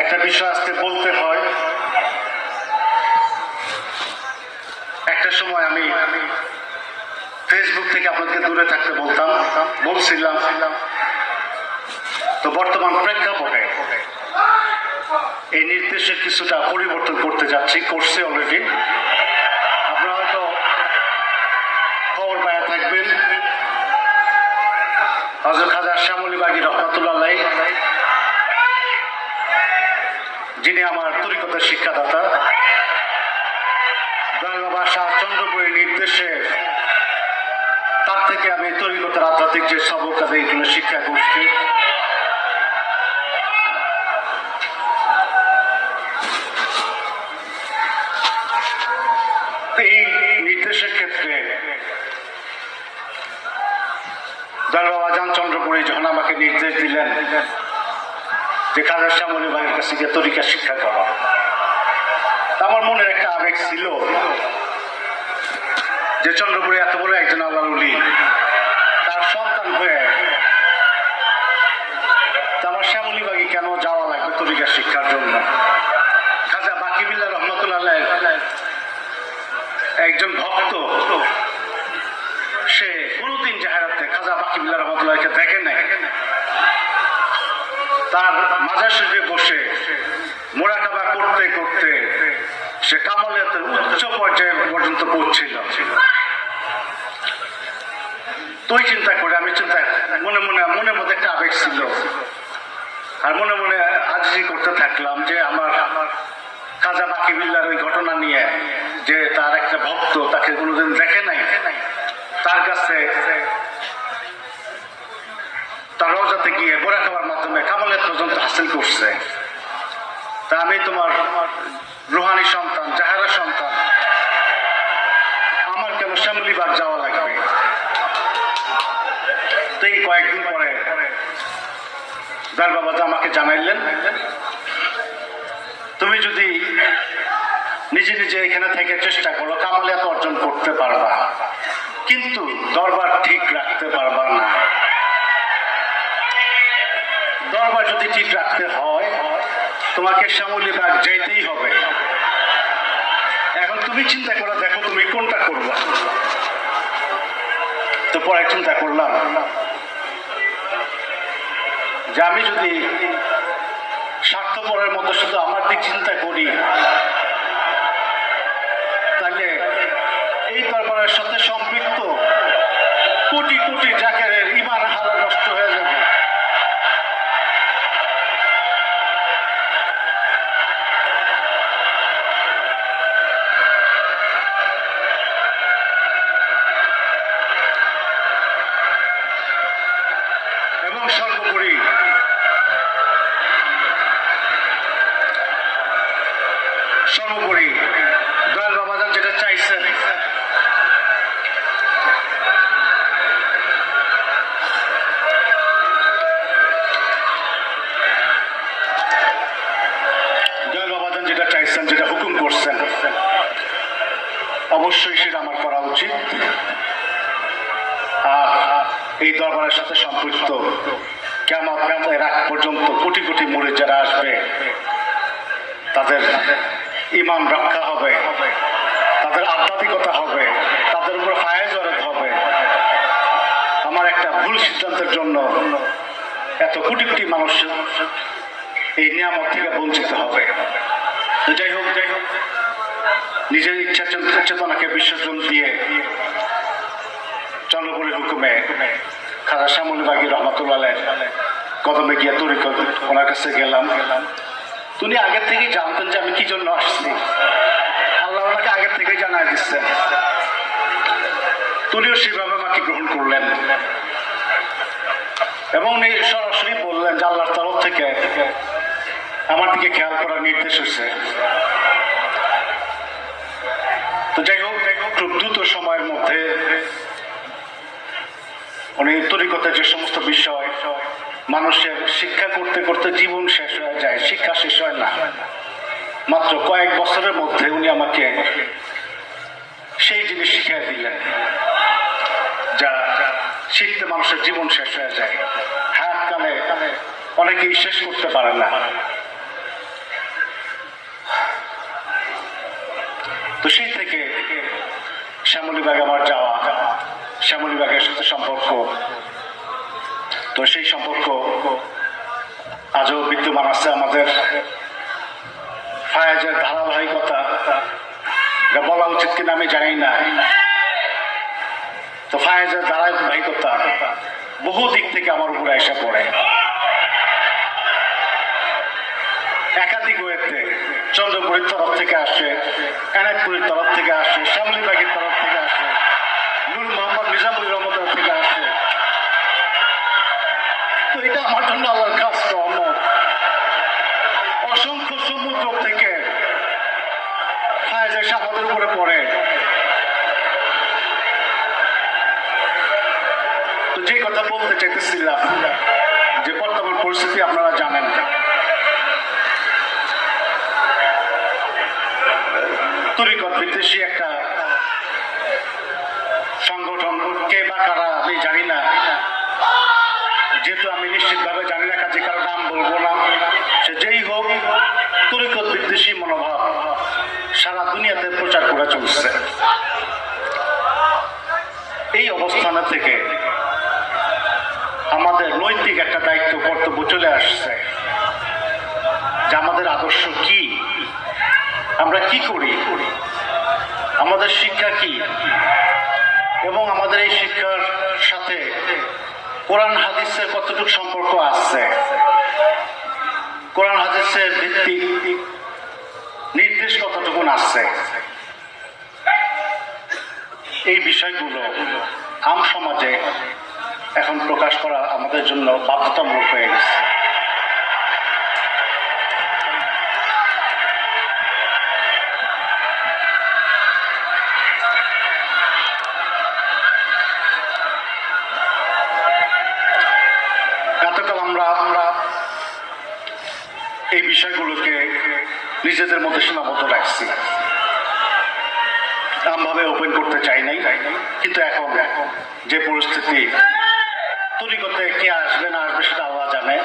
একটা বিষয় আজকে বলতে হয়। একটা সময় আমি ফেসবুক থেকে আপনাদেরকে দূরে থাকতে বলতাম, বলছিলাম। তো বর্তমান প্রেক্ষাপটে এই নির্দেশে কিছুটা পরিবর্তন করতে যাচ্ছি, করছে অলরেডি আপনারা হয়তো খবর পায়া থাকবেন। হজরত খাজা শ্যামলী বাগি রহমতুল্লাহ যিনি আমার তরিকতার শিক্ষাদাতা বাবা শাহ চন্দ্রপুরের নির্দেশে, তার থেকে আমি তরিকতার আধ্যাত্মিক যে সবক আছে এগুলো শিক্ষা করছি। এই নির্দেশের ক্ষেত্রে দয়াল বাবা জান চন্দ্রপুরী যখন আমাকে নির্দেশ দিলেন যে খাজা শ্যামলী ভাইয়ের কাছে গিয়ে তরিকা শিক্ষা করা আমার মনের একটা আবেগ ছিল যে চন্দ্রপুরে এত বড় একজন আল্লাহলি তার সন্তান হয়ে আমার শ্যামলী বাগি কেন যাওয়া লাগবে তরিকা শিক্ষার জন্য? খাজা বাকিবিল্লা রহমতুল্লাহ একজন ভক্ত, সে কোনোদিন জাহেরাতে খাজা বাকিবিল্লা রহমতুল্লাহকে দেখে নাই। তার মাজার শরীফে বসে মোরাকাবা করতে করতে সে কামালিয়াতের উচ্চ পর্যায়ে পর্যন্ত পৌঁছিল। তুই চিন্তা করে, আমি চিন্তা, মনে মনে, মনের মধ্যে একটা আবেগ ছিল। আর মনে মনে আজিজি করতে থাকলাম যে আমার খাজা বাকিবিল্লার ওই ঘটনা নিয়ে, যে তার একটা ভক্ত তাকে কোনোদিন দেখে নাই। তার কাছে তার গিয়ে বোরা খাওয়ার মাধ্যমে কামালের পর্যন্ত হাসিল করছে। তা আমি তোমার রুহানি সন্তান, জাহারা সন্তান, আমার কেন শ্যামলিবাগ যাওয়া লাগবে? তো কয়েকদিন পরে দার বাবা আমাকে জানাইলেন, তুমি যদি নিজে নিজে এখানে থেকে চেষ্টা করো কামালিয়াত অর্জন করতে পারবা, কিন্তু দরবার ঠিক রাখতে পারবা না। দরবার যদি ঠিক রাখতে হয়, তোমাকে শ্যামলী বাগ যেতেই হবে। এখন তুমি চিন্তা করে, দেখো তুমি কোনটা করবা। তো পরে চিন্তা করলাম যে আমি যদি স্বার্থপরের মতো শুধু আমার দিক চিন্তা করি, তাহলে এই দরবারের সাথে সম্পৃক্ত কোটি কোটি জাকেরের ইমান হারা নষ্ট হয়ে যাবে এবং সর্বোপরি সর্বোপরি দয়াল বাবাজান যেটা চাইছেন। অবশ্যই সেটা আমার করা উচিত। আর এই দরবারের সাথে সম্পৃক্ত কেমন রাখ পর্যন্ত কোটি কোটি মুড়ে যারা আসবে, তাদের ইমান রক্ষা হবে, তাদের আধ্যাত্মিকতা হবে, তাদের উপর ফায়েজ অরত হবে। আমার একটা ভুল সিদ্ধান্তের জন্য এত কোটি কোটি মানুষ এই নিয়ামত থেকে বঞ্চিত হবে। যাই হোক যাই হোক, নিজের ইচ্ছা চেতনা- চেতনাকে বিসর্জন দিয়ে চন্দ্রপুরের হুকুমে খাজা শ্যামলী বাগি রহমতুল্লাহ কদমে গিয়ে তৈরি ওনার কাছে গেলাম গেলাম। তুমি আগের থেকেই জানতেন যে আমি কি জন্য আসছি। আল্লাহ ওনাকে আগের থেকেই জানাই দিচ্ছেন তুলিও সেভাবে আমাকে গ্রহণ করলেন। এবং উনি সরাসরি বললেন যে আল্লাহর তরফ থেকে আমার দিকে খেয়াল করার নির্দেশ হয়েছে। তো যাই হোক যাই হোক খুব দ্রুত সময়ের মধ্যে উনি তরিকতার যে সমস্ত বিষয় মানুষের শিক্ষা করতে করতে জীবন শেষ হয়ে যায়, শিক্ষা শেষ হয় না। মাত্র কয়েক বছরের মধ্যে উনি আমাকে সেই জিনিস শিখিয়ে দিলেন, যা শিখতে মানুষের জীবন শেষ হয়ে যায়। হাত কালে অনেকেই শেষ করতে পারে না। তো সেই থেকে শ্যামলীবাগ আমার যাওয়া, শ্যামলীবাগের সাথে সম্পর্ক তো সেই সম্পর্ক আজও বিদ্যমান আছে আমাদের ফায়াজের ধারাবাহিকতা। এটা বলা উচিত কিনা আমি জানি না। তো ফায়াজের ধারাবাহিকতা বহু দিক থেকে আমার উপরে এসে পড়ে। একাধিক ওয়েতে চন্দ্রপুরের তরফ থেকে আসে, এনায়তপুরের তরফ থেকে আসে, শ্যামলীবাগের তরফ থেকে আসে নূর মোহাম্মদ নিজামুর রহমতের থেকে আসে জন্য আল্লাহর খাস অসংখ্য সমুদ্র থেকে ফায়াজের সাহাদের উপরে পড়ে। তো যে কথা বলতে চাইতেছিলাম, যে বর্তমান পরিস্থিতি আপনারা জানেন। তরিকত বিদ্বেষী একটা সংগঠন, কে বা কারা আমি জানি না। যেহেতু আমি নিশ্চিতভাবে জানি না কাজে কারও নাম বলব না, সে যেই হোক, তরিকত বিদ্বেষী মনোভাব সারা দুনিয়াতে প্রচার করে চলছে। এই অবস্থানে থেকে আমাদের নৈতিক একটা দায়িত্ব, কর্তব্য চলে আসছে যে আমাদের আদর্শ কি? আমরা কি করি? আমাদের শিক্ষা কি? এবং আমাদের এই শিক্ষার সাথে কোরআন হাদিসের কতটুকু সম্পর্ক আছে? কোরআন হাদিসের ভিত্তি নির্দেশ কতটুকু আছে? এই বিষয়গুলো আম সমাজে এখন প্রকাশ করা আমাদের জন্য বাধ্যতামূলক হয়ে গেছে। গতকাল আমরা আমরা এই বিষয়গুলোকে নিজেদের মধ্যে সীমাবদ্ধ রাখছি। আমভাবে ওপেন করতে চাই নাই, কিন্তু এখন যে পরিস্থিতি তরিকতে কে আসবে, না আসবে সেটা আল্লাহ জানে।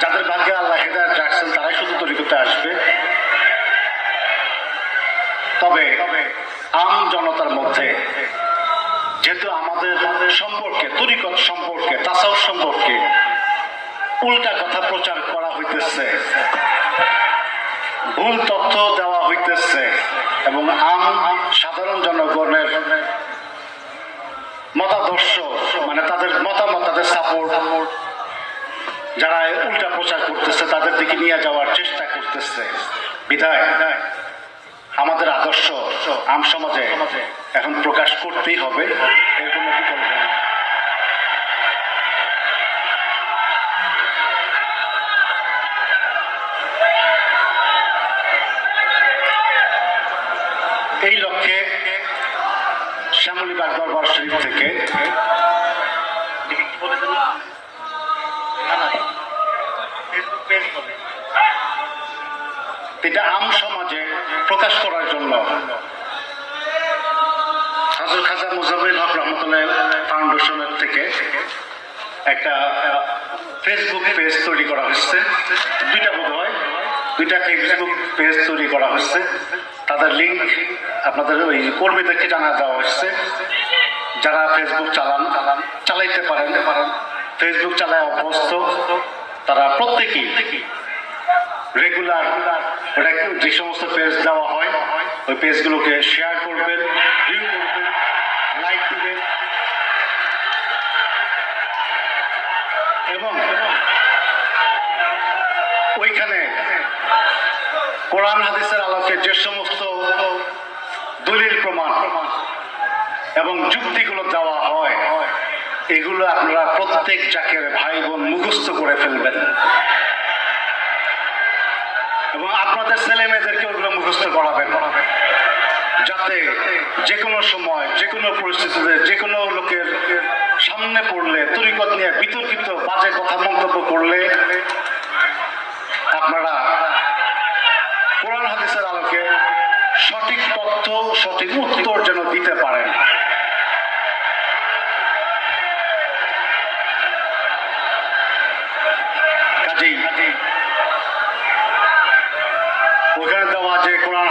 যাদের ভাগ্যে আল্লাহ হেদায়ত রাখছেন, তারাই শুধু তৈরি করতে আসবে। তবে আম জনতার মধ্যে যেহেতু আমাদের সম্পর্কে, তরিকত সম্পর্কে তাসাউর সম্পর্কে উল্টা কথা প্রচার করা হইতেছে। ভুল তথ্য দেওয়া হইতেছে এবং আম সাধারণ জনগণের মতাদর্শ মানে তাদের মতামত, তাদের সাপোর্ট যারা উল্টা প্রচার করতেছে, তাদের দিকে নিয়ে যাওয়ার চেষ্টা করতেছে। বিধায়। আমাদের আদর্শ আম সমাজে এখন প্রকাশ করতেই হবে এই লক্ষ্যে শ্যামলীবাগ দরবার শরীফ থেকে এটা আম প্রকাশ করার জন্য। হাজর খাজা মুজামিল হক রহমতুল্লাহ ফাউন্ডেশনের থেকে একটা ফেসবুক পেজ তৈরি করা হয়েছে। দুইটা বোধ হয়। দুইটা ফেসবুক পেজ তৈরি করা হয়েছে। তাদের লিঙ্ক আপনাদের ওই কর্মীদেরকে জানা দেওয়া হয়েছে। যারা ফেসবুক চালান, চালাইতে পারেন ফেসবুক চালায় অভ্যস্ত, তারা প্রত্যেকেই রেগুলার ওটা যে সমস্ত পেজ দেওয়া হয়, ওই পেজগুলোকে শেয়ার করবেন লাইক এবং ওইখানে কোরআন, হাদিসের আলোকে যে সমস্ত দলিল, প্রমাণ এবং যুক্তিগুলো দেওয়া হয়, এগুলো আপনারা প্রত্যেক চাকের ভাই বোন মুখস্থ করে ফেলবেন। আপনাদের ছেলে মেয়েদেরকে ওগুলো মুখস্থ করাবেন। যাতে যে কোনো সময় যে কোনো পরিস্থিতিতে যে কোনো লোকের সামনে পড়লে, তরিকত নিয়ে বিতর্কিত, বাজে কথা মন্তব্য করলে আপনারা কোরআন হাদিসের আলোকে সঠিক তথ্য, সঠিক উত্তর যেন দিতে পারেন।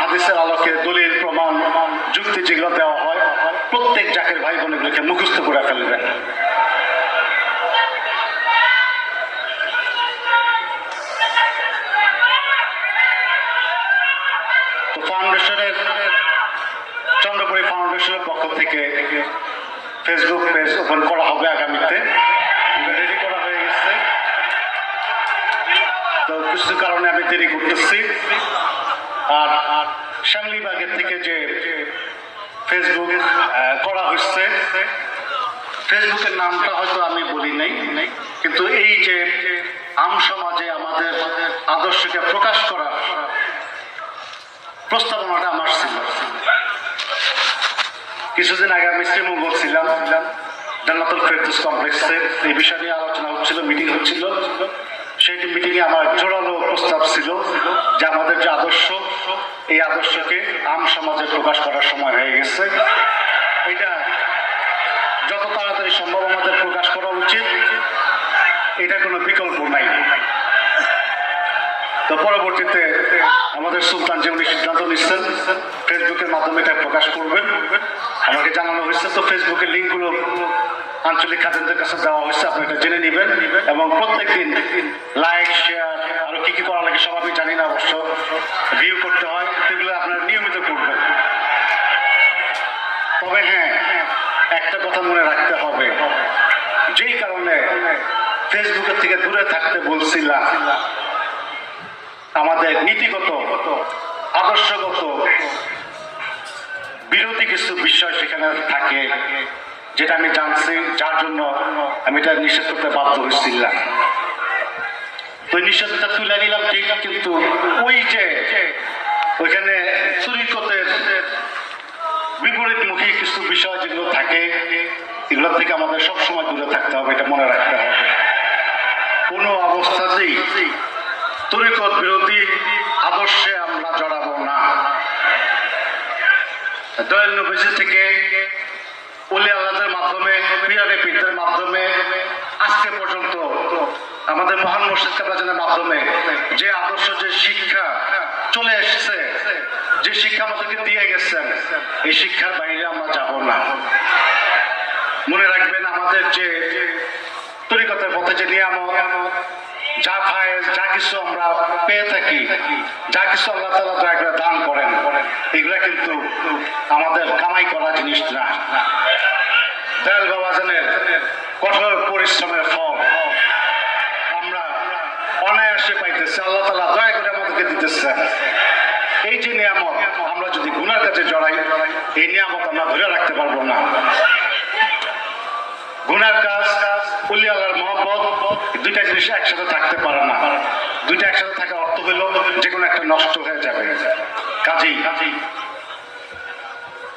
হাদিসের আলোকে দলিল, প্রমাণ, যুক্তি যেগুলো দেওয়া হয়, প্রত্যেক জাকের ভাই বোনগুলোকে মুখস্থ করে ফেলবেন ফাউন্ডেশনের চন্দ্রপুরী ফাউন্ডেশনের পক্ষ থেকে ফেসবুক পেজ ওপেন করা হবে আগামীতে। রেডি করা হয়ে গেছে। তো কিছু কারণে আমি দেরি করতেছি। আর শ্যামলিবাগের থেকে যে ফেসবুক করা হচ্ছে ফেসবুকের নামটা হয়তো আমি বলি নাই, কিন্তু এই যে আম সমাজে আমাদের আদর্শকে প্রকাশ করা প্রস্তাবনাটা আমার ছিল। কিছুদিন আগে আমি শ্রীমঙ্গল ছিলাম জান্নাতুল ফেরদুস কমপ্লেক্সে। এই বিষয় নিয়ে আলোচনা হচ্ছিল, মিটিং হচ্ছিল। সেই মিটিংয়ে আমার জোরালো প্রস্তাব ছিল যে আমাদের যে আদর্শ, এই আদর্শকে আম সমাজে প্রকাশ করার সময় হয়ে গেছে। এটা যত তাড়াতাড়ি সম্ভব আমাদের প্রকাশ করা উচিত। এটা কোনো বিকল্প নাই। তো পরবর্তীতে আমাদের সুলতান যে উনি সিদ্ধান্ত নিচ্ছেন। ফেসবুকের মাধ্যমে এটা প্রকাশ করবেন। আমাকে জানানো হয়েছে, তো ফেসবুকের লিঙ্কগুলো আঞ্চলিক খাদ্যদের কাছে দেওয়া হয়েছে, আপনি এটা জেনে নেবেন। এবং প্রত্যেকদিন লাইক শেয়ার আরও কি কি করা লাগে সব আমি জানি না, অবশ্য ভিউ করতে হয়, সেগুলো আপনারা নিয়মিত করবেন। তবে হ্যাঁ একটা কথা মনে রাখতে হবে। যেই কারণে ফেসবুকের থেকে দূরে থাকতে বলছিলাম, আমাদের নীতিগত, আদর্শগত, বিরোধী কিছু বিষয় সেখানে থাকে। যেটা আমি জানছি, যার জন্য আমি এটা নিষেধ করতে বাধ্য হয়েছিলাম। তো নিষেধটা তুলে নিলাম, ঠিক, কিন্তু ওই যে ওইখানে বিপরীতমুখী কিছু বিষয় যেগুলো থাকে থেকে আমাদের সবসময় দূরে থাকতে হবে, এটা মনে রাখতে হবে। কোনো অবস্থাতেই তরিকত বিরোধী আদর্শে আমরা জড়াবো না। দয়াল নবীজি থেকে মাধ্যমে পিয়ারে পীরদের মাধ্যমে, আজকে পর্যন্ত আমাদের মহান মুর্শিদ কাবাজানের মাধ্যমে যে আদর্শ, যে শিক্ষা চলে এসেছে, যে শিক্ষা আমাদেরকে দিয়ে গেছেন, এই শিক্ষার বাইরে আমরা যাব না। মনে রাখবেন আমাদের যে তরিকতের পথে যে নিয়ামত, যা ফায়েজ, যা কিছু আমরা পেয়ে থাকি, যা কিছু আল্লাহ তালা দয়া করে দান করেন, এগুলা কিন্তু আমাদের কামাই করা জিনিস না। দয়াল বাবাজানের কঠোর পরিশ্রমের ফল আমরা অনায়াসে পাইতেছি। আল্লাহ তালা দয়া করে আমাদেরকে দিতেছেন এই যে নিয়ামত আমরা যদি গুনার কাছে জড়াই, এই নিয়ামত আমরা ধরে রাখতে পারব না। গুনার কাজ উল্লি আল্লাহর মহব্বত, দুইটা জিনিস একসাথে থাকতে পারে না। দুইটা একসাথে থাকার অর্থ হলো যে কোনো একটা নষ্ট হয়ে যাবে। কাজেই কাজেই।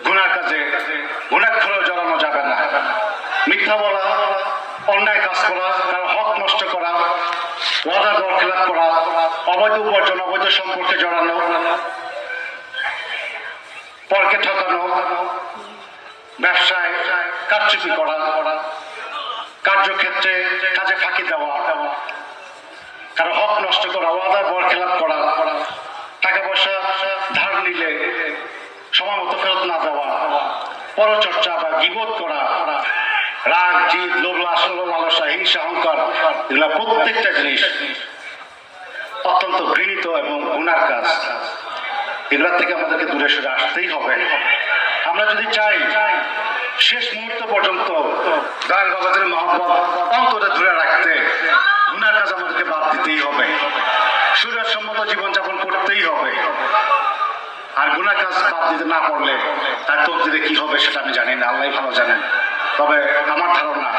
গুনার কাজে খরচ জড়ানো যাবে না। মিথ্যা বলা, অন্যায় কাজ করা কারও হক নষ্ট করা, ওয়াদা বরখেলাপ করা, অবৈধ উপার্জন, অবৈধ সম্পর্কে জড়ানো, পরকে ঠকানো, ব্যবসায় কারচুপি করা, কার্যক্ষেত্রে কাজে ফাঁকি দেওয়া কারও হক নষ্ট করা, ওয়াদা বরখেলাপ করা টাকা পয়সা ধার নিলে সময় মতো ফেরত না দেওয়া পরচর্চা বা গিবোধ করা রাগ, জিদ, লোভ লাসল লালসা হিংসা, অহংকার, এগুলা প্রত্যেকটা জিনিস অত্যন্ত ঘৃণিত এবং গুণার কাজ। এগুলোর থেকে আমাদেরকে দূরে সরে আসতেই হবে। আমরা যদি চাই, শেষ মুহূর্ত পর্যন্ত দয়াল বাবাদের মহব্বত অন্তরে ধরে রাখতে গুনার কাজ আমাদেরকে বাদ দিতেই হবে। সুরের সম্মত জীবনযাপন করতেই হবে। আর গুনার কাজ বাদ দিতে না পারলে তার তকদিরে কি হবে সেটা আমি জানি না আল্লাহ ভালো জানেন। তবে আমার ধারণা,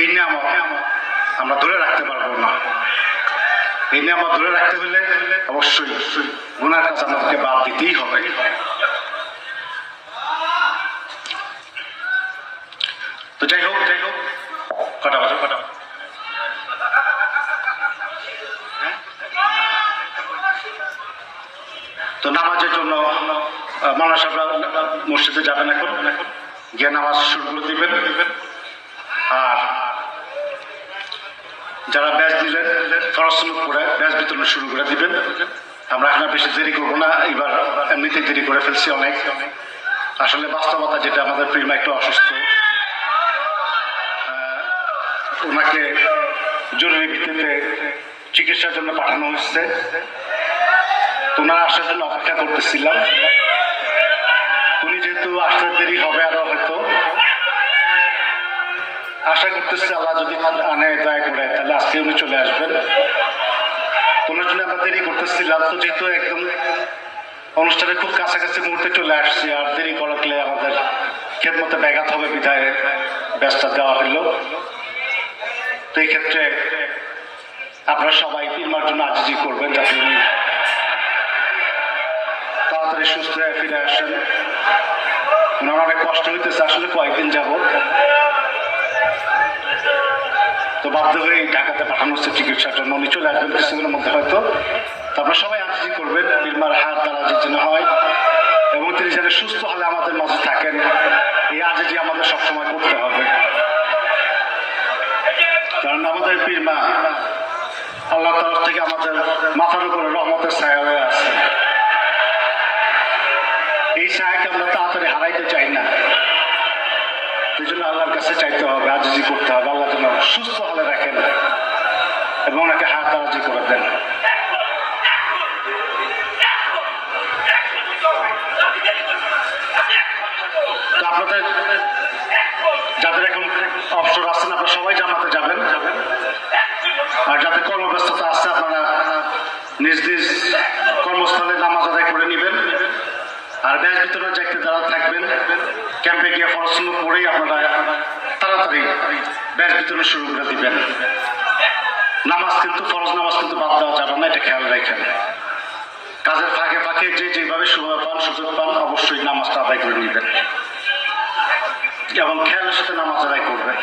এই নিয়ামত আমরা ধরে রাখতে পারব না। এই নিয়ামত ধরে রাখতে হলে অবশ্যই গুনার কাজ আমাদেরকে বাদ দিতেই হবে। তো যাই হোক যাই হোক, কটা বাজে? কটা বাজে? হ্যাঁ? তো নামাজের জন্য মানা সাহেবরা মসজিদে যাবেন এখন। গিয়ে নামাজ শুরু করে দিবেন। আর যারা ব্যাচ দিলেন ফরসলুক করে ব্যাচ বিতরণ শুরু করে দিবেন। আমরা এখন বেশি দেরি করব না, এবার এমনিতেই দেরি করে ফেলছি অনেক। আসলে বাস্তবতা যেটা, আমাদের প্রিমা একটু অসুস্থ। ওনাকে জরুরি ভিত্তিতে চিকিৎসার জন্য পাঠানো হচ্ছে তো ওনার আসার জন্য অপেক্ষা করতেছিলাম। উনি যেহেতু আসতে দেরি হবে আরও হয়তো। আশা করতেছি আল্লাহ যদি আনে দয়া করে, তাহলে আজকে উনি চলে আসবেন। ওনার জন্য আমরা দেরি করতেছিলাম, তো যেহেতু একদম অনুষ্ঠানের খুব কাছাকাছি মুহূর্তে চলে আসছি, আর দেরি করালে আমাদের খেদমতে ব্যাঘাত হবে বিধায় ব্যস্ত দেওয়া হইল তো এই ক্ষেত্রে আপনারা সবাই ফিল্মার জন্য আজিজি করবেন, যাতে উনি তাড়াতাড়ি সুস্থ হয়ে ফিরে আসেন। ওনার অনেক কষ্ট হইতেছে, আসলে কয়েকদিন যাবত তো বাধ্য হয়ে ঢাকাতে পাঠানো হচ্ছে চিকিৎসার জন্য। উনি চলে আসবেন কিছুদিনের মধ্যে হয়তো। তারপর সবাই আর্জি করবেন ফিল্মার হাত দ্বারা যেন হয়। এবং তিনি যেন সুস্থ হলে আমাদের মাঝে থাকেন। এই আজিজি আমাদের সবসময় করতে হবে। কারণ আমাদের পীরমা আল্লাহ তরফ থেকে আমাদের মাথার উপরে রহমতের ছায়া হয়ে আছে। ছায়াকে আমরা তাড়াতাড়ি হারাইতে চাই না। এই জন্য আল্লাহর কাছে চাইতে হবে, আজিজি করতে হবে। আল্লাহ যেন সুস্থ হলে রাখেন এবং ওনাকে হাত আরাজি করে দেন। যাদের এখন অবসর আছেন আপনারা সবাই জামাতে যাবেন। আর যাদের কর্মব্যস্ততা আছে আপনারা নিজ নিজ কর্মস্থলে নামাজ আদায় করে নেবেন আর ব্যাস ভিতরে যাইতে যারা থাকবেন, ক্যাম্পে গিয়ে পড়াশুনো করেই আপনারা তাড়াতাড়ি ব্যাস বিতরণ শুরু করে দিবেন। নামাজ কিন্তু ফরজ, নামাজ কিন্তু বাদ দেওয়া যাবে না, এটা খেয়াল রাখেন। কাজের ফাঁকে ফাঁকে যে যেভাবে সময় পান, সুযোগ পান, অবশ্যই নামাজটা আদায় করে নেবেন। এবং খেয়ালের সাথে নামাজ আদায় করবেন।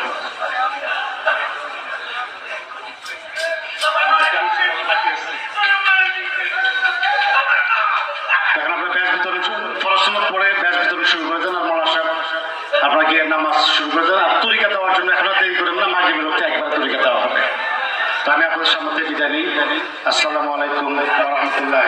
মাঝে বিরক্তি একবার তরিকা দেওয়া হবে তো আমি আপনার সম্মতি বিদায় নিই। আসসালামু আলাইকুম রহমতুল্লাহ